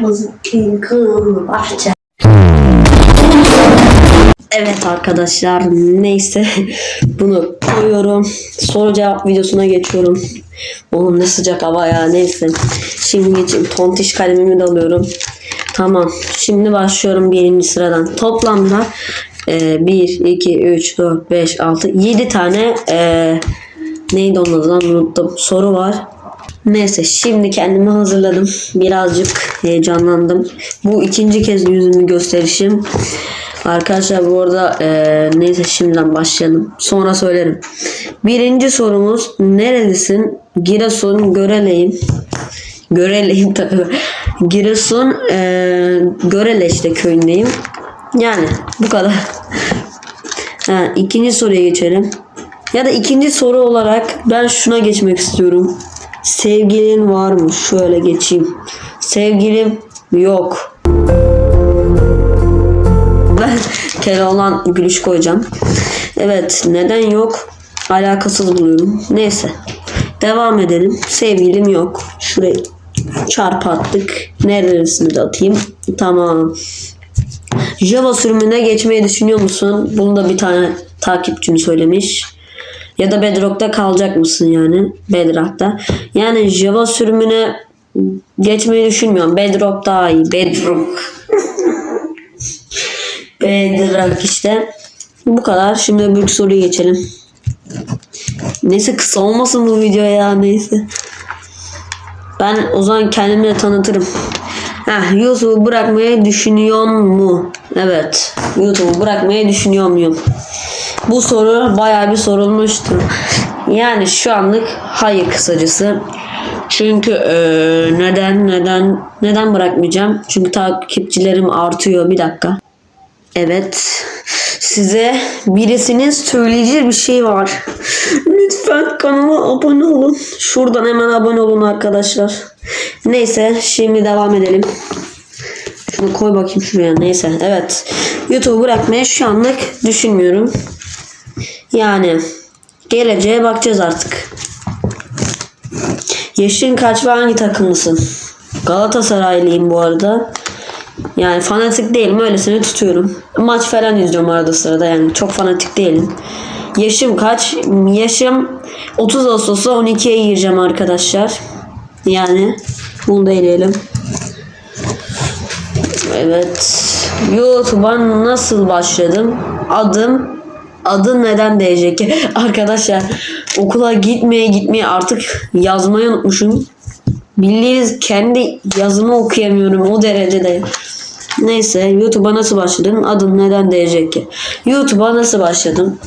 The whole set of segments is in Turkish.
Mızıkın kıl bahçe. Evet arkadaşlar neyse bunu koyuyorum. Soru cevap videosuna geçiyorum. Oğlum ne sıcak hava ya neyse. Şimdi geçeyim. Tontiş kalemimi de alıyorum. Tamam. Şimdi başlıyorum birinci sıradan. Toplamda e, 1, 2, 3, 4, 5, 6, 7 tane e, neydi onun adı lan unuttum. Soru var. Neyse şimdi kendimi hazırladım. Birazcık heyecanlandım. Bu ikinci kez yüzümü gösterişim. Arkadaşlar bu arada eee, neyse şimdiden başlayalım. Sonra söylerim. Birinci sorumuz nerelisin? Giresun Göreleyim. Göreleyim tabii. Giresun eee Göreleşte köyündeyim. Yani bu kadar. Ha, ikinci soruya geçelim. Ya da ikinci soru olarak ben şuna geçmek istiyorum. Sevgilin var mı? Şöyle geçeyim. Sevgilim yok. Ben kere olan gülüş koyacağım. Evet neden yok? Alakasız buluyorum. Neyse. Devam edelim. Sevgilim yok. Şurayı çarpı attık. Neresini de atayım. Tamam. Java sürümüne geçmeyi düşünüyor musun? Bunu da bir tane takipçim söylemiş. Ya da Bedrock'ta kalacak mısın yani? Bedrock'ta. Yani Java sürümüne geçmeyi düşünmüyorum. Bedrock daha iyi. Bedrock. Bedrock işte. Bu kadar. Şimdi öbür soruya geçelim. Neyse kısa olmasın bu video ya neyse. Ben o zaman kendimi de tanıtırım. Heh, YouTube'u bırakmayı düşünüyor mu? Evet. YouTube'u bırakmayı düşünüyor muyum? Bu soru bayağı bir sorulmuştu. Yani şu anlık hayır kısacası. Çünkü eee, neden neden neden bırakmayacağım? Çünkü takipçilerim artıyor. Bir dakika. Evet. Size birisinin söyleyeceği bir şey var. Lütfen kanala abone olun. Şuradan hemen abone olun arkadaşlar. Neyse şimdi devam edelim. Şunu koy bakayım şuraya. Neyse evet. YouTube'u bırakmayı şu anlık düşünmüyorum. Yani geleceğe bakacağız artık. Yaşın kaç ve hangi takımlısın? Galatasaraylıyım bu arada. Yani fanatik değilim öylesine tutuyorum. Maç falan izliyorum arada sırada yani çok fanatik değilim. Yaşım kaç? Yaşım 30 Ağustos'ta 12'ye gireceğim arkadaşlar. Yani bunu da eleyelim. Evet. YouTube'a nasıl başladım? Adım adı neden diyecek? Arkadaşlar okula gitmeye gitmeye artık yazmayı unutmuşum. Bildiğiniz kendi yazımı okuyamıyorum o derecede. Neyse YouTube'a nasıl başladım? Adım neden diyecek ki? YouTube'a nasıl başladım?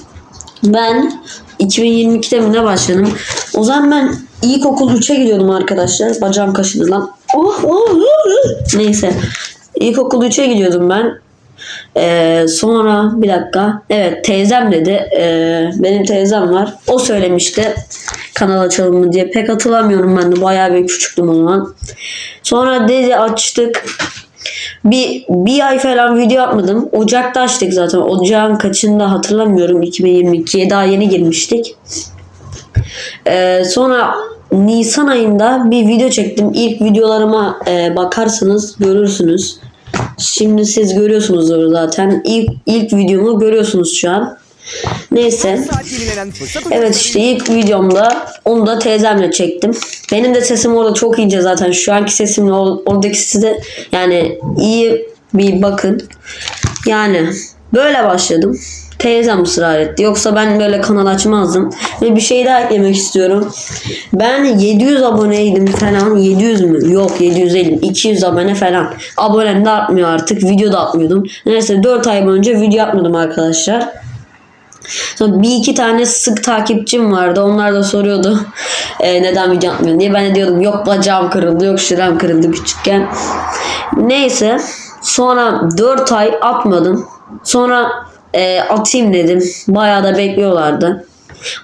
Ben 2022'de mi ne başladım? O zaman ben ilkokul 3'e gidiyordum arkadaşlar. Bacağım kaşıdı lan. Oh, oh, oh, oh. Neyse. İlkokul 3'e gidiyordum ben. Ee, sonra bir dakika. Evet teyzem dedi. Ee, benim teyzem var. O söylemişti. Kanal açalım mı diye. Pek hatırlamıyorum ben de. Bayağı bir küçüktüm o zaman. Sonra dedi açtık. Bir, bir ay falan video yapmadım. Ocak'ta açtık zaten. Ocağın kaçında hatırlamıyorum. 2022'ye daha yeni girmiştik. Ee, sonra Nisan ayında bir video çektim. İlk videolarıma e, bakarsanız görürsünüz. Şimdi siz görüyorsunuzdur zaten. İlk, ilk videomu görüyorsunuz şu an. Neyse. Evet işte ilk videomda onu da teyzemle çektim. Benim de sesim orada çok iyice zaten. Şu anki sesimle or- oradaki sesi de yani iyi bir bakın. Yani böyle başladım. Teyzem ısrar etti. Yoksa ben böyle kanal açmazdım. Ve bir şey daha eklemek istiyorum. Ben 700 aboneydim falan. 700 mü? Yok 700 değilim. 200 abone falan. Abonem de artmıyor artık. Video da atmıyordum. Neyse 4 ay boyunca video atmadım arkadaşlar. Sonra bir iki tane sık takipçim vardı. Onlar da soruyordu e, neden video atmıyorsun diye. Ben de diyordum yok bacağım kırıldı, yok şuram kırıldı küçükken. Neyse. Sonra 4 ay atmadım. Sonra e, atayım dedim. Bayağı da bekliyorlardı.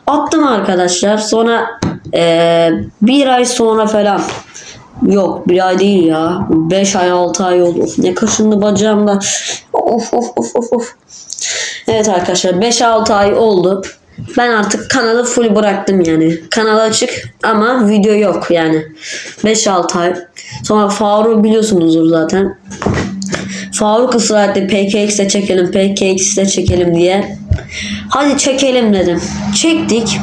Attım arkadaşlar. Sonra e, bir ay sonra falan Yok bir ay değil ya. 5 ay 6 ay oldu. Ne kaşındı bacağımda. Of of of of of. Evet arkadaşlar 5-6 ay oldu. ben artık kanalı full bıraktım yani. Kanal açık ama video yok yani. 5-6 ay. Sonra Faruk'u biliyorsunuzdur zaten. Faruk ısrar etti PKX'de çekelim, PKX'de çekelim diye. Hadi çekelim dedim. Çektik.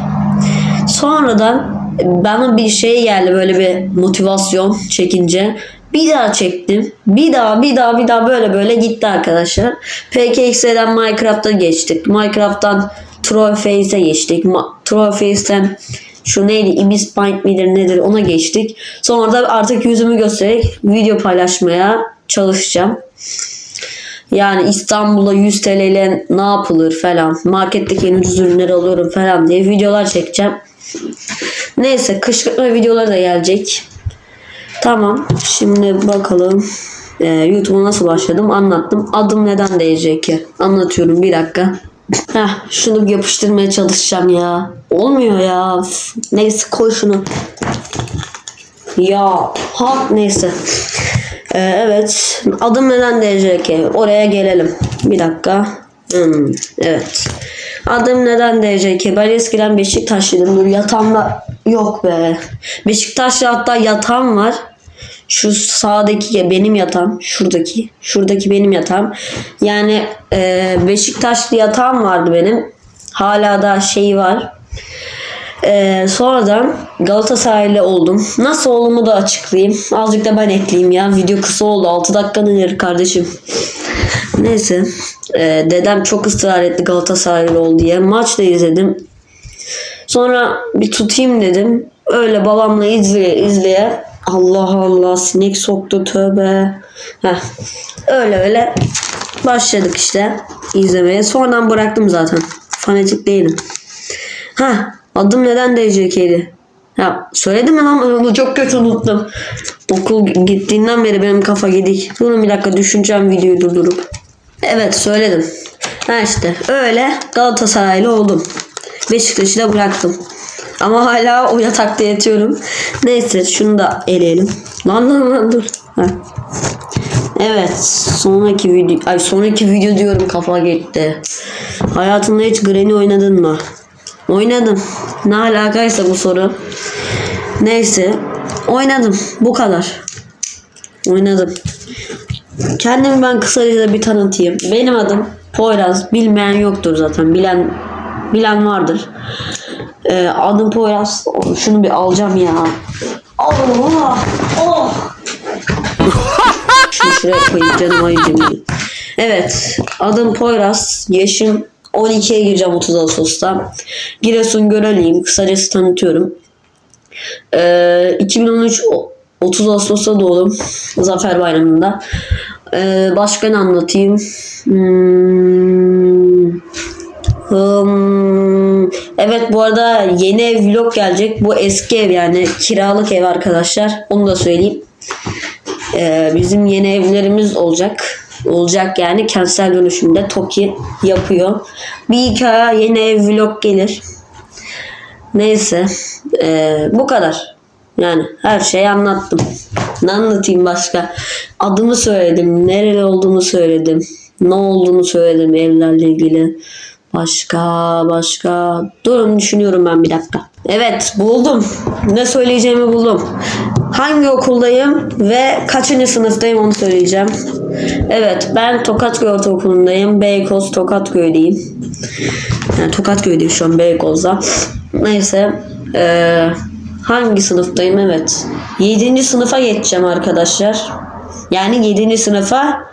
Sonradan bana bir şey geldi böyle bir motivasyon çekince. Bir daha çektim. Bir daha bir daha bir daha böyle böyle gitti arkadaşlar. PKX'den Minecraft'a geçtik. Minecraft'tan Trollface'e geçtik. Trollface'ten şu neydi Ibis Paint midir nedir ona geçtik. Sonra da artık yüzümü göstererek video paylaşmaya çalışacağım. Yani İstanbul'da 100 TL ile ne yapılır falan. Marketteki en ucuz ürünleri alıyorum falan diye videolar çekeceğim. Neyse kışkırtma videoları da gelecek. Tamam. Şimdi bakalım. Ee, YouTube'a nasıl başladım anlattım. Adım neden diyecek ki? Anlatıyorum bir dakika. Heh, şunu yapıştırmaya çalışacağım ya. Olmuyor ya. Neyse koy şunu. Ya ha neyse. Ee, evet. Adım neden DCK? Oraya gelelim. Bir dakika. Hmm, evet. Adım neden DCK? Ben eskiden Beşiktaşlıydım. Dur yatağımda yok be. Beşiktaş'ta hatta yatağım var. Şu sağdaki benim yatağım. Şuradaki. Şuradaki benim yatağım. Yani e, Beşiktaşlı yatağım vardı benim. Hala da şey var. Ee, sonradan Galatasaraylı oldum. Nasıl olduğumu da açıklayayım. Azıcık da ben ekleyeyim ya. Video kısa oldu. 6 dakikanın yarı kardeşim. Neyse. Ee, dedem çok ısrar etti Galatasaraylı ol diye. Maç da izledim. Sonra bir tutayım dedim. Öyle babamla izleye izleye. Allah Allah sinek soktu tövbe. Heh. Öyle öyle başladık işte izlemeye. Sonradan bıraktım zaten. Fanatik değilim. Ha adım neden DCK'di? Ya söyledim mi lan çok kötü unuttum. Okul gittiğinden beri benim kafa gidik. Durun bir dakika düşüneceğim videoyu durdurup. Evet söyledim. Ha işte öyle Galatasaraylı oldum. Beşiktaş'ı da bıraktım. Ama hala o yatakta yatıyorum. Neyse şunu da eleyelim. Lan lan lan dur. Ha. Evet sonraki video ay sonraki video diyorum kafa gitti. Hayatında hiç Granny oynadın mı? Oynadım. Ne alakaysa bu soru. Neyse. Oynadım. Bu kadar. Oynadım. Kendimi ben kısaca bir tanıtayım. Benim adım Poyraz. Bilmeyen yoktur zaten. Bilen bilen vardır. Ee, adım Poyraz. Şunu bir alacağım ya. Allah! Oh! Şunu şuraya koyayım canım ayıcım. Evet. Adım Poyraz. Yaşım 12'ye gireceğim 30 Ağustos'ta. Giresun Göreliyim. Kısacası tanıtıyorum. Ee, 2013 o- 30 Ağustos'ta doğdum. Zafer Bayramı'nda. Ee, başka ne anlatayım? Hmm. Evet bu arada yeni ev vlog gelecek. Bu eski ev yani kiralık ev arkadaşlar. Onu da söyleyeyim. Ee, bizim yeni evlerimiz olacak. Olacak yani kentsel dönüşümde TOKİ yapıyor. Bir iki aya yeni vlog gelir. Neyse. ee, bu kadar. Yani her şeyi anlattım. Ne anlatayım başka? Adımı söyledim. Nereli olduğumu söyledim. Ne olduğunu söyledim evlerle ilgili. Başka başka. Durun düşünüyorum ben bir dakika. Evet buldum. Ne söyleyeceğimi buldum. Hangi okuldayım ve kaçıncı sınıftayım onu söyleyeceğim. Evet ben Tokatköy Ortaokulu'ndayım. Beykoz Tokatköy'deyim. Yani Tokatköy'deyim şu an Beykoz'da. Neyse. Ee, hangi sınıftayım? Evet. 7. sınıfa geçeceğim arkadaşlar. Yani 7. sınıfa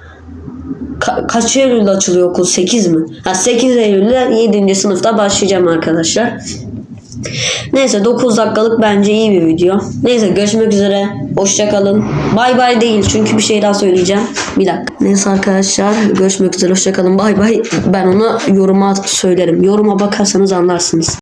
Ka- kaç Eylül'de açılıyor okul? 8 mi? Ha 8 Eylül'de 7. sınıfta başlayacağım arkadaşlar. Neyse 9 dakikalık bence iyi bir video. Neyse görüşmek üzere. Hoşça kalın. Bay bay değil çünkü bir şey daha söyleyeceğim. Bir dakika. Neyse arkadaşlar görüşmek üzere. Hoşça kalın. Bay bay. Ben onu yoruma söylerim. Yoruma bakarsanız anlarsınız.